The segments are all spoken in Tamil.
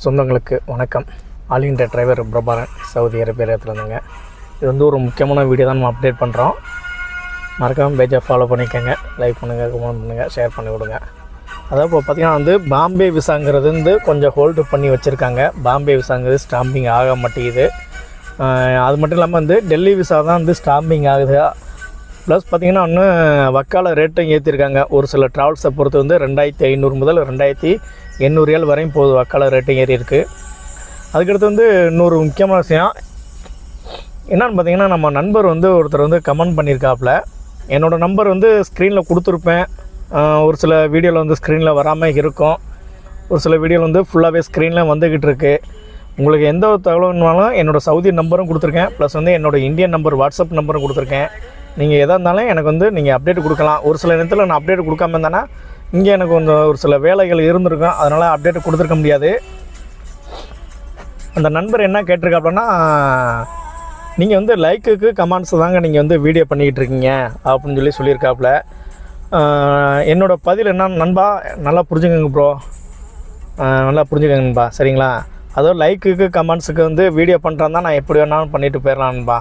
சொந்தங்களுக்கு வணக்கம். All India driver Prabharan Saudi அரேபியாத்தில் இது வந்து ஒரு முக்கியமான வீடியோ தான் நம்ம அப்டேட் பண்ணுறோம் மறக்காமல் பேஜை ஃபாலோ பண்ணிக்கோங்க. லைக் பண்ணுங்கள் கமெண்ட் பண்ணுங்கள் ஷேர் பண்ணி விடுங்க. அதாவது இப்போ பார்த்திங்கன்னா வந்து பாம்பே விசாங்கிறது வந்து கொஞ்சம் ஹோல்டு பண்ணி வச்சுருக்காங்க. பாம்பே விசாங்கிறது ஸ்டாம்பிங் ஆக மாட்டேங்குது. அது மட்டும் இல்லாமல் வந்து டெல்லி விசா தான் வந்து ஸ்டாம்பிங் ஆகுது. ப்ளஸ் பார்த்திங்கன்னா இன்னும் வக்கால ரேட்டும் ஏற்றிருக்காங்க ஒரு சில ட்ராவல்ஸை பொறுத்து வந்து ரெண்டாயிரத்தி ஐநூறு முதல் ரெண்டாயிரத்தி எண்ணூறு ஏழு வரையும் போகுது வக்கால ரேட்டும் ஏறி இருக்குது அதுக்கடுத்து வந்து இன்னொரு முக்கியமான விஷயம். என்னென்னு பார்த்தீங்கன்னா நம்ம நண்பர் வந்து ஒருத்தர் வந்து கமெண்ட் பண்ணியிருக்காப்புல. என்னோடய நம்பர் வந்து ஸ்க்ரீனில் கொடுத்துருப்பேன். ஒரு சில வீடியோவில் வந்து ஸ்க்ரீனில் வராமல் இருக்கும். ஒரு சில வீடியோவில் வந்து ஃபுல்லாகவே ஸ்க்ரீனில் வந்துக்கிட்டு இருக்கு. உங்களுக்கு எந்த ஒரு தகவல்னாலும் என்னோடய சவுதி நம்பரும் கொடுத்துருக்கேன். ப்ளஸ் வந்து என்னோடய இந்தியன் நம்பர் வாட்ஸ்அப் நம்பரும் கொடுத்துருக்கேன். நீங்கள் எதாக இருந்தாலும் எனக்கு வந்து நீங்கள் அப்டேட் கொடுக்கலாம். ஒரு சில நேரத்தில் நான் அப்டேட் கொடுக்காம இருந்தேன்னா இங்கே எனக்கு கொஞ்சம் ஒரு சில வேலைகள் இருந்திருக்கும். அதனால் அப்டேட் கொடுத்துருக்க முடியாது. அந்த நண்பர் என்ன கேட்டிருக்காப்புலன்னா நீங்கள் வந்து லைக்குக்கு கமெண்ட்ஸ் தாங்க நீங்கள் வந்து வீடியோ பண்ணிக்கிட்டு இருக்கீங்க. அப்படின்னு சொல்லி சொல்லியிருக்காப்புல. என்னோடய பதில் என்ன நண்பா? நல்லா புரிஞ்சுக்கங்க ப்ரோ நல்லா புரிஞ்சுக்கங்க நண்பா. சரிங்களா? அதுவும் லைக்குக்கு கமெண்ட்ஸுக்கு வந்து வீடியோ பண்ணுறாந்தான் நான் எப்படி வேணாலும் பண்ணிட்டு போயிடலாம் நண்பா.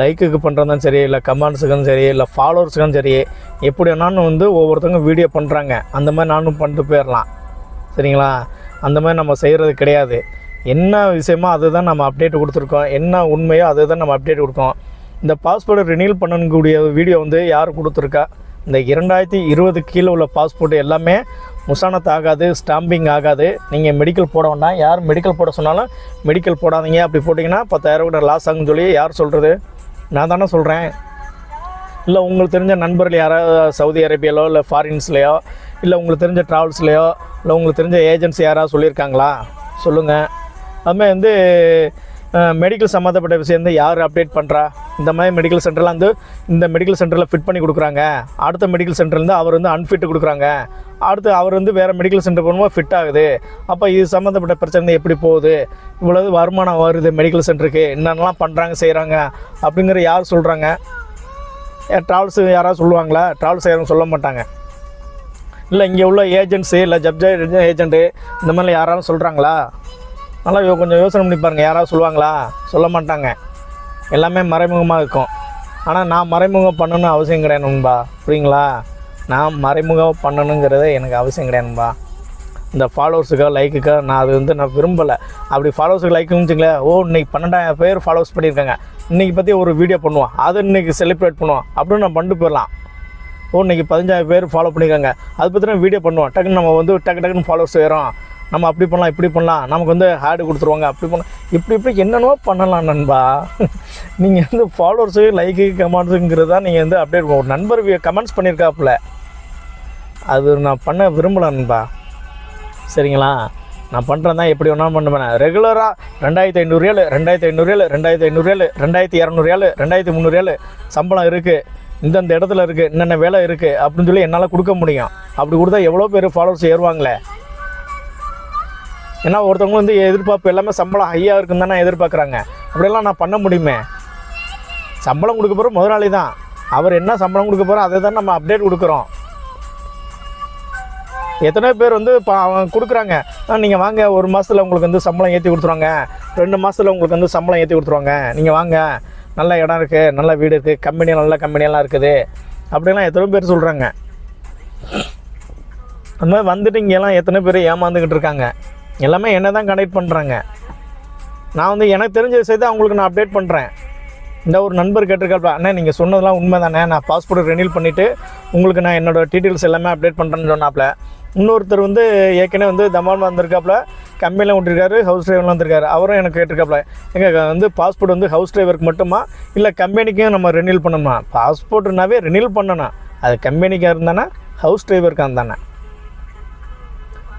லைக்குக்கு பண்ணுறதும் சரி இல்லை கமெண்ட்ஸுக்கும் சரி இல்லை ஃபாலோவர்ஸுக்கும் சரி எப்படி வேணாலும் வந்து ஒவ்வொருத்தவங்க வீடியோ பண்ணுறாங்க அந்த மாதிரி நானும் பண்ணிட்டு போயிடலாம் சரிங்களா? அந்த மாதிரி நம்ம செய்கிறது கிடையாது. என்ன விஷயமோ அதுதான் நம்ம அப்டேட் கொடுத்துருக்கோம். என்ன உண்மையோ அதுதான் நம்ம அப்டேட் கொடுக்கோம். இந்த பாஸ்போர்ட்டை ரினியூல் பண்ணக்கூடிய வீடியோ வந்து யார் கொடுத்துருக்கா? இந்த இரண்டாயிரத்தி இருபது கீழே உள்ள பாஸ்போர்ட் எல்லாமே முசானத் ஆகாது ஸ்டாம்பிங் ஆகாது. நீங்கள் மெடிக்கல் போட வேண்டாம். யார் மெடிக்கல் போட சொன்னாலும் மெடிக்கல் போடாதீங்க. அப்படி போட்டிங்கன்னா பத்தாயிரம் கூட லாஸ் ஆகுன்னு சொல்லி யார் சொல்கிறது நான் தானே சொல்கிறேன் இல்லை உங்களுக்கு தெரிஞ்ச நண்பர்கள் யாராவது சவுதி அரேபியாலோ இல்லை ஃபாரின்ஸ்லையோ இல்லை உங்களுக்கு தெரிஞ்ச ட்ராவல்ஸ்லையோ இல்லை உங்களுக்கு தெரிஞ்ச ஏஜென்சி யாராவது சொல்லியிருக்காங்களா? சொல்லுங்கள் அதுமாதிரி வந்து மெடிக்கல் சம்மந்தப்பட்ட விஷயம் யார் அப்டேட் பண்ணுறா இந்த மாதிரி மெடிக்கல் சென்டரில் வந்து இந்த மெடிக்கல் சென்டரில் ஃபிட் பண்ணி கொடுக்குறாங்க. அடுத்த மெடிக்கல் சென்டர்லேருந்து அவர் வந்து அன்ஃபிட் கொடுக்குறாங்க. அடுத்து அவர் வந்து வேறு மெடிக்கல் சென்டர் போகும்போது ஃபிட் ஆகுது. அப்போ இது சம்மந்தப்பட்ட பிரச்சனை எப்படி போகுது? இவ்வளவு வருமானம் வருது மெடிக்கல் சென்டருக்கு என்னென்னலாம் பண்ணுறாங்க செய்கிறாங்க அப்படிங்கிற யார் சொல்கிறாங்க ட்ராவல்ஸு யாராவது சொல்லுவாங்களா? ட்ராவல்ஸ் யாரும் சொல்ல மாட்டாங்க. இல்லை இங்கே உள்ள ஏஜென்ட்ஸு இல்லை ஜப்ஜா ஏஜென்ட்டு இந்த மாதிரிலாம் யாராலும் சொல்கிறாங்களா நல்லா கொஞ்சம் யோசனை பண்ணி பாருங்கள் யாராவது சொல்லுவாங்களா? சொல்ல மாட்டாங்க. எல்லாமே மறைமுகமாக இருக்கும். ஆனால் நான் மறைமுகம் பண்ணணும் அவசியம் கிடையாது நண்பா. புரியுங்களா? நான் மறைமுகம் பண்ணணுங்கிறது எனக்கு அவசியம் கிடையாதுபா இந்த ஃபாலோவர்ஸுக்கோ லைக்குக்கோ நான் அது வந்து நான் விரும்பலை. அப்படி ஃபாலோவர்ஸுக்கு லைக்குன்னு வச்சுங்களேன் ஓ இன்னைக்கு பன்னெண்டாயிரம் பேர் ஃபாலோவர்ஸ் பண்ணியிருக்காங்க. இன்றைக்கி பற்றி ஒரு வீடியோ பண்ணுவோம். அதை இன்றைக்கி செலிப்ரேட் பண்ணுவோம். அப்படின்னு நான் பண்ணிட்டு போயிடலாம். ஓ இன்னைக்கு பதினஞ்சாயிரம் பேர் ஃபாலோ பண்ணியிருக்காங்க. அதை பற்றி நான் வீடியோ பண்ணுவோம். டக்குன்னு நம்ம வந்து டக்கு டக்குன்னு ஃபாலோவர்ஸ் ஏறோம். நம்ம அப்படி பண்ணலாம் இப்படி பண்ணலாம். நமக்கு வந்து ஹேடு கொடுத்துருவாங்க. அப்படி பண்ணலாம் இப்படி இப்படி என்னென்னவோ பண்ணலாம் நண்பா. நீங்கள் வந்து ஃபாலோவர்ஸு லைக்கு கமெண்ட்ஸுங்கிறது தான் நீங்கள் வந்து அப்டேட் ஒரு நண்பர் கமெண்ட்ஸ் பண்ணியிருக்காப்புல அது நான் பண்ண விரும்பலை நண்பா. சரிங்களா? நான் பண்ணுறேன் தான் எப்படி வேணாலும் பண்ணுவேன் ரெகுலராக ரெண்டாயிரத்தி ஐநூறு ஏழு ரெண்டாயிரத்தி ஐநூறு ஏழு ரெண்டாயிரத்தி ஐநூறு ஏழு ரெண்டாயிரத்தி இரநூறு ஏழு ரெண்டாயிரத்தி முந்நூறு ஏழு சம்பளம் இருக்குது இந்தந்த இடத்துல இருக்குது என்னென்ன வேலை இருக்குது அப்படின்னு சொல்லி என்னால் கொடுக்க முடியும். அப்படி கொடுத்தா எவ்வளோ பேர் ஃபாலோவர்ஸ் ஏறுவாங்களே? ஏன்னா ஒருத்தவங்க வந்து எதிர்பார்ப்பு எல்லாமே சம்பளம் ஹையாக இருக்குன்னு தானே எதிர்பார்க்குறாங்க. அப்படியெல்லாம் நான் பண்ண முடியுமே? சம்பளம் கொடுக்க போகிற முதலாளி தான். அவர் என்ன சம்பளம் கொடுக்க போகிறோம் அதை தான் நம்ம அப்டேட் கொடுக்குறோம். எத்தனை பேர் வந்து இப்போ அவங்க கொடுக்குறாங்க. நீங்கள் வாங்க ஒரு மாதத்தில் உங்களுக்கு வந்து சம்பளம் ஏற்றி கொடுத்துருவாங்க. ரெண்டு மாதத்தில் உங்களுக்கு வந்து சம்பளம் ஏற்றி கொடுத்துருவாங்க. நீங்கள் வாங்க நல்ல இடம் இருக்குது நல்ல வீடு இருக்குது கம்பெனி நல்ல கம்பெனியெல்லாம் இருக்குது. அப்படிலாம் எத்தனை பேர் சொல்கிறாங்க அந்த மாதிரி வந்துட்டு இங்கெல்லாம் எத்தனை பேர் ஏமாந்துக்கிட்டு இருக்காங்க. எல்லாமே என்ன தான் கனெக்ட் பண்ணுறாங்க நான் வந்து எனக்கு தெரிஞ்ச விஷயத்தை அவங்களுக்கு நான் அப்டேட் பண்ணுறேன் இந்த ஒரு நண்பர் கேட்டிருக்காப்பா அண்ணா நீங்கள் சொன்னதெல்லாம் உண்மை தானே நான் பாஸ்போர்ட் ரெனியூல் பண்ணிவிட்டு உங்களுக்கு நான் என்னோடய டீட்டெயில்ஸ் எல்லாமே அப்டேட் பண்ணுறேன்னு சொன்னாப்புல இன்னொருத்தர் வந்து ஏற்கனவே வந்து தமால் வந்திருக்காப்புல கம்பெனியில் விட்டுருக்காரு ஹவுஸ் டிரைவரில் வந்திருக்காரு. அவரும் எனக்கு கேட்டிருக்காப்புல எங்கள் வந்து பாஸ்போர்ட் வந்து ஹவுஸ் டிரைவருக்கு மட்டுமா? இல்லை கம்பெனிக்கும் நம்ம ரெனியூல் பண்ணணுமா? பாஸ்போர்ட்னாவே ரெனியூல் பண்ணணும். அது கம்பெனிக்காக இருந்தானா ஹவுஸ் டிரைவருக்காக இருந்தானே.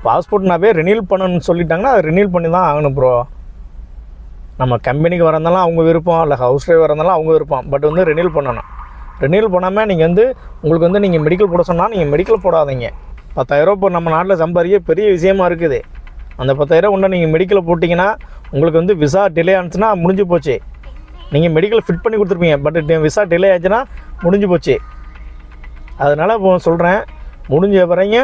பாஸ்போர்ட்னாவே ரினியூல் பண்ணணும்னு சொல்லிட்டாங்கன்னா அதை ரினியூல் பண்ணி தான் ஆகணும் ப்ரோ நம்ம கம்பெனிக்கு வரந்தாலும் அவங்க விருப்பம் இல்லை ஹவுஸ் டிரைவர் இருந்தாலும் அவங்க விருப்பம். பட் வந்து ரினியூல் பண்ணணும். ரினியூல் பண்ணாமல் நீங்கள் வந்து உங்களுக்கு வந்து நீங்கள் மெடிக்கல் போட சொன்னால் நீங்கள் மெடிக்கல் போடாதீங்க. பத்தாயிரம் இப்போ நம்ம நாட்டில் சம்பாதிக்க பெரிய விஷயமா இருக்குது. அந்த பத்தாயிரம் உண்டை நீங்கள் மெடிக்கலில் போட்டிங்கன்னா உங்களுக்கு வந்து விசா டிலே ஆனிச்சுன்னா முடிஞ்சு போச்சு. நீங்கள் மெடிக்கல் ஃபிட் பண்ணி கொடுத்துருப்பீங்க. பட் விசா டிலே ஆச்சுன்னா முடிஞ்சு போச்சு. அதனால் இப்போ சொல்கிறேன் முடிஞ்ச வரைங்க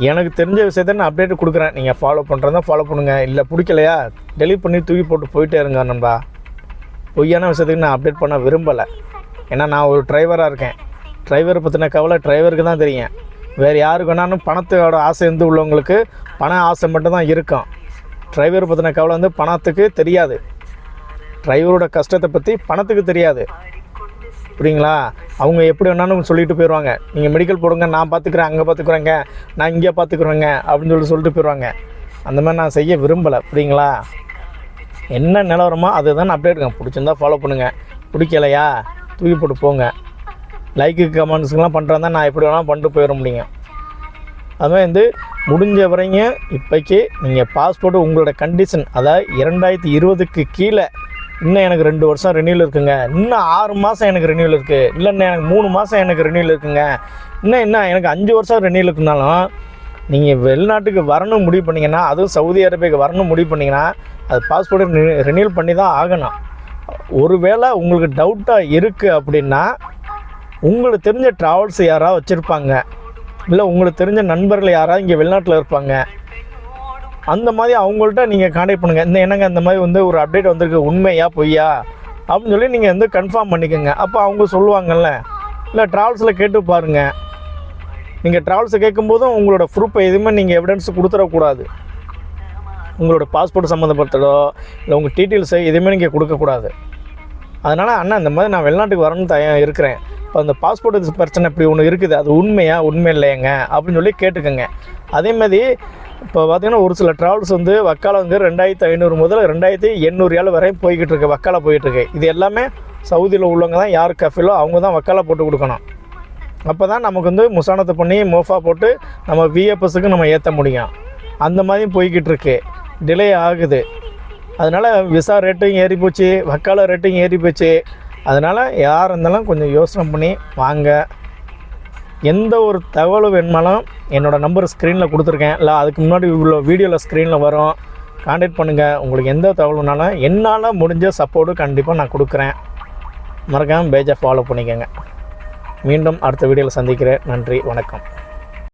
எனக்கு தெரிஞ்ச விஷயத்த நான் அப்டேட் கொடுக்குறேன். நீங்கள் ஃபாலோ பண்ணுறதா ஃபாலோ பண்ணுங்கள் இல்லை பிடிக்கலையா? டெலிட் பண்ணி தூக்கி போட்டு போயிட்டே இருங்க நண்பா. பொய்யான விஷயத்துக்கு நான் அப்டேட் பண்ண விரும்பலை. ஏன்னா நான் ஒரு டிரைவராக இருக்கேன். டிரைவரை பற்றின கவலை டிரைவருக்கு தான் தெரியும். வேறு யாருக்கு வேணாலும் பணத்தோட ஆசை இருந்து உள்ளவங்களுக்கு பண ஆசை மட்டும்தான் இருக்கும். டிரைவர் பற்றின கவலை வந்து பணத்துக்கு தெரியாது. டிரைவரோட கஷ்டத்தை பற்றி பணத்துக்கு தெரியாது. புரியுங்களா? அவங்க எப்படி வேணாலும் சொல்லிட்டு போயிடுவாங்க நீங்கள் மெடிக்கல் போடுங்க நான் பார்த்துக்குறேன் அங்கே பார்த்துக்குறேங்க நான் இங்கே பார்த்துக்குறேங்க அப்படின்னு சொல்லி சொல்லிட்டு போயிடுவாங்க அந்த மாதிரி நான் செய்ய விரும்பலை புரியுங்களா? என்ன நிலவரமோ அதுதான் நான் அப்டேட்டுங்க பிடிச்சிருந்தா ஃபாலோ பண்ணுங்கள் பிடிக்கலையா? தூக்கி போட்டு போங்க. லைக்கு கமெண்ட்ஸுக்கெலாம் பண்ணுறதா நான் எப்படி வேணாலும் பண்ணிட்டு போயிட முடியும். அதுமாதிரி வந்து முடிஞ்ச வரைங்க இப்போக்கி நீங்கள் பாஸ்போர்ட்டு உங்களோட கண்டிஷன் அதாவது இரண்டாயிரத்தி இருபதுக்கு கீழே இன்னும் எனக்கு ரெண்டு வருஷம் ரினியூல் இருக்குங்க. இன்னும் ஆறு மாதம் எனக்கு ரினியூவல் இருக்குது இல்லை இன்னும் எனக்கு மூணு மாதம் எனக்கு ரினியூல் இருக்குங்க. இன்னும் என்ன எனக்கு அஞ்சு வருஷம் ரினியூல் இருக்குனாலும் நீங்கள் வெளிநாட்டுக்கு வரணும் முடிவு பண்ணிங்கன்னா அதுவும் சவுதி அரேபியாவுக்கு வரணும் முடிவு பண்ணிங்கன்னா அது பாஸ்போர்ட் ரினியூவல் பண்ணி தான் ஆகணும். ஒருவேளை உங்களுக்கு டவுட்டாக இருக்குது அப்படின்னா உங்களுக்கு தெரிஞ்ச ட்ராவல்ஸ் யாராவது வச்சுருப்பாங்க. இல்லை உங்களுக்கு தெரிஞ்ச நண்பர்கள் யாராவது இங்கே வெளிநாட்டில் இருப்பாங்க. அந்த மாதிரி அவங்கள்ட்ட நீங்கள் காண்டாக்ட் பண்ணுங்கள் இந்த என்னங்க இந்த மாதிரி வந்து ஒரு அப்டேட் வந்திருக்கு உண்மையா பொய்யா? அப்படின்னு சொல்லி நீங்கள் வந்து கன்ஃபார்ம் பண்ணிக்கோங்க. அப்போ அவங்க சொல்லுவாங்கல்ல இல்லை ட்ராவல்ஸில் கேட்டு பாருங்கள் நீங்கள் ட்ராவல்ஸை கேட்கும்போதும் உங்களோட ப்ரூஃபை எதுவுமே நீங்கள் எவிடன்ஸ் கொடுத்துடக்கூடாது. உங்களோட பாஸ்போர்ட் சம்மந்தப்பட்டதோ இல்லை உங்கள் டீட்டெயில்ஸை எதுவுமே நீங்கள் கொடுக்கக்கூடாது. அதனால் அண்ணா இந்த மாதிரி நான் வெளிநாட்டுக்கு வரணும்னு தய இருக்கிறேன். இப்போ அந்த பாஸ்போர்ட் பிரச்சனை இப்படி ஒன்று இருக்குது. அது உண்மையா உண்மை இல்லையங்க? அப்படின்னு சொல்லி கேட்டுக்கோங்க. அதே மாதிரி இப்போ பார்த்தீங்கன்னா ஒரு சில ட்ராவல்ஸ் வந்து வக்கால வந்து ரெண்டாயிரத்து ஐநூறு முதல் ரெண்டாயிரத்தி எண்ணூறு ஏழு வரையும் போய்கிட்டு இருக்கு வக்கால போயிட்டு இருக்கு. இது எல்லாமே சவுதியில் உள்ளவங்க தான் யார் கஃபிலோ அவங்க தான் வக்கால போட்டு கொடுக்கணும். அப்போ தான் நமக்கு வந்து முசானத்தை பண்ணி மோஃபா போட்டு நம்ம விஎஃப்எஸ்க்கு நம்ம ஏற்ற முடியும். அந்த மாதிரியும் போய்கிட்டு இருக்கு. டிலே ஆகுது. அதனால் விசா ரேட்டும் ஏறி போச்சு வக்கால ரேட்டும் ஏறி போச்சு. அதனால் யார் இருந்தாலும் கொஞ்சம் யோசனை பண்ணி வாங்க. எந்த ஒரு தகவலும் வேணுமாலும் என்னோடய நம்பர் ஸ்க்ரீனில் கொடுத்துருக்கேன். இல்லை அதுக்கு முன்னாடி இவ்வளோ வீடியோவில் ஸ்க்ரீனில் வரும். காண்டாக்ட் பண்ணுங்கள் உங்களுக்கு எந்த தகவலுனாலும் என்னால் முடிஞ்ச சப்போர்ட்டு கண்டிப்பாக நான் கொடுக்குறேன். மறக்காமல் பேஜை ஃபாலோ பண்ணிக்கோங்க. மீண்டும் அடுத்த வீடியோவில் சந்திக்கிறேன். நன்றி வணக்கம்.